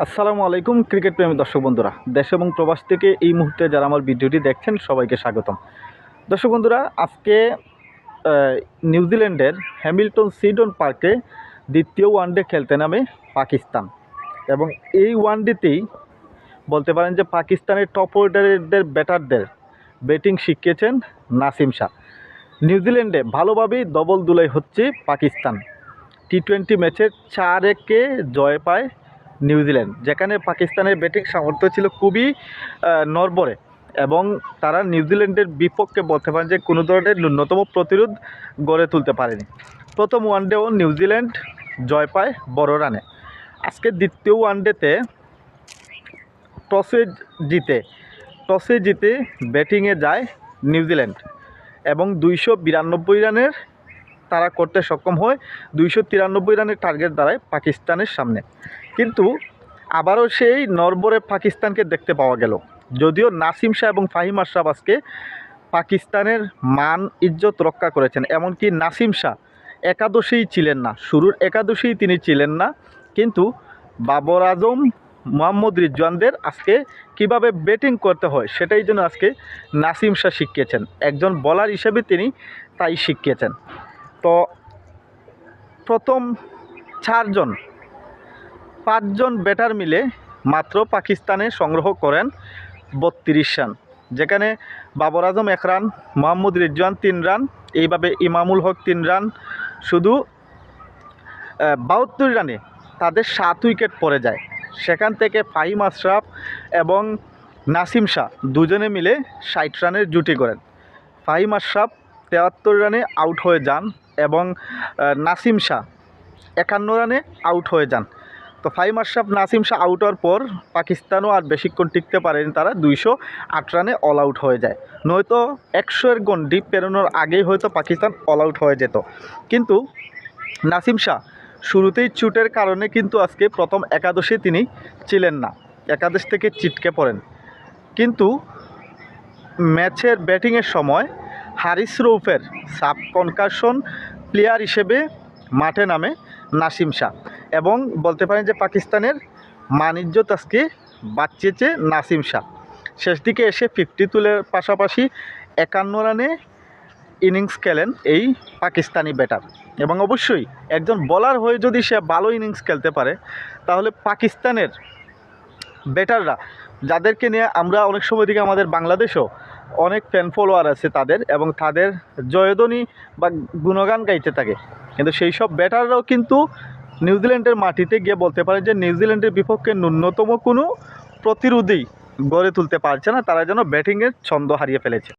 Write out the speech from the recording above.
আসসালামু আলাইকুম, ক্রিকেট প্রেমী দর্শক বন্ধুরা। দেশ এবং প্রবাস থেকে এই মুহূর্তে যারা আমার ভিডিওটি দেখছেন, সবাইকে স্বাগতম। দর্শক বন্ধুরা, আজকে নিউজিল্যান্ডের হ্যামিল্টন সিডন পার্কে দ্বিতীয় ওয়ানডে খেলতে নামে পাকিস্তান। এবং এই ওয়ানডেতেই বলতে পারেন যে পাকিস্তানের টপ অর্ডারের ব্যাটারদের ব্যাটিং শিখিয়েছেন নাসিম শাহ। নিউজিল্যান্ডে ভালোভাবেই দবল দুলাই হচ্ছে পাকিস্তান। টি টোয়েন্টি ম্যাচে চার একে জয় পায় নিউজিল্যান্ড, যেখানে পাকিস্তানের ব্যাটিং সামর্থ্য ছিল খুবই নড়বড়ে এবং তারা নিউজিল্যান্ডের বিপক্ষে বলতে পারেন যে কোনো ধরনের ন্যূনতম প্রতিরোধ গড়ে তুলতে পারেনি। প্রথম ওয়ানডেও নিউজিল্যান্ড জয় পায় বড় রানে। আজকে দ্বিতীয় ওয়ানডেতে টসে জিতে টসে জিতে ব্যাটিংয়ে যায় নিউজিল্যান্ড এবং দুইশো বিরানব্বই রানের তারা করতে সক্ষম হয় দুইশো তিরানব্বই রানের টার্গেট দাঁড়ায় পাকিস্তানের সামনে। কিন্তু আবারও সেই নরবরে পাকিস্তানকে দেখতে পাওয়া গেল। যদিও নাসিম শাহ এবং ফাহিম আশরাফ আজকে পাকিস্তানের মান, ইজ্জত রক্ষা করেছেন, এমনকি নাসিম শাহ একাদশেই ছিলেন না। শুরুর একাদশেই তিনি ছিলেন না, কিন্তু বাবর আজম, মোহাম্মদ রিজওয়ানদের আজকে কীভাবে ব্যাটিং করতে হয় সেটাই জন্য আজকে নাসিম শাহ শিখিয়েছেন। একজন বলার হিসেবে তিনি তাই শিখিয়েছেন। তো প্রথম চারজন, পাঁচজন ব্যাটার মিলে মাত্র পাকিস্তানে সংগ্রহ করেন বত্রিশ রান। যেখানে বাবর আজম এক রান, মোহাম্মদ রিজওয়ান তিন রান, এইভাবে ইমামুল হক তিন রান। শুধু বাহাত্তর রানে তাদের সাত উইকেট পড়ে যায়। সেখান থেকে ফাহিম আশরাফ এবং নাসিম শাহ দুজনে মিলে ষাট রানের জুটি করেন। ফাহিম আশরাফ তেয়াত্তর রানে আউট হয়ে যান এবং নাসিম শাহ একান্ন রানে আউট হয়ে যান। তো ফাইম আশরাফ, নাসিম শাহ আউট হওয়ার পর পাকিস্তানও আর বেশিক্ষণ টিকতে পারেনি তারা, দুইশো আট রানে অল আউট হয়ে যায়। নয়তো একশো এর গন্ডি পেরোনোর আগেই হয়তো পাকিস্তান অল আউট হয়ে যেত। কিন্তু নাসিম শাহ শুরুতেই চুটের কারণে কিন্তু আজকে প্রথম একাদশে তিনি ছিলেন না। একাদশ থেকে চিটকে পড়েন। কিন্তু ম্যাচের ব্যাটিংয়ের সময় হারিস রৌফের সাব কনকাশন প্লেয়ার হিসেবে মাঠে নামে নাসিম শাহ। এবং বলতে পারেন যে পাকিস্তানের মানিজ্যত আজকে বাঁচিয়েছে নাসিম শাহ। শেষ দিকে এসে ফিফটি তুলের পাশাপাশি একান্ন রানে ইনিংস খেলেন এই পাকিস্তানি ব্যাটার। এবং অবশ্যই একজন বলার হয়ে যদি সে ভালো ইনিংস খেলতে পারে, তাহলে পাকিস্তানের ব্যাটাররা, যাদেরকে নিয়ে আমরা অনেক সময় দিকে আমাদের বাংলাদেশেও অনেক ফ্যান ফলোয়ার আছে তাদের এবং তাদের জয়ধ্বনি বা গুণগান গাইতে থাকে। কিন্তু সেই সব ব্যাটাররাও কিন্তু নিউজিল্যান্ডের মাটিতে গিয়ে বলতে পারে যে নিউজিল্যান্ডের বিপক্ষে ন্যূনতম কোনো প্রতিরোধেই গড়ে তুলতে পারছে না, তারা যেন ব্যাটিংয়ের ছন্দ হারিয়ে ফেলেছে।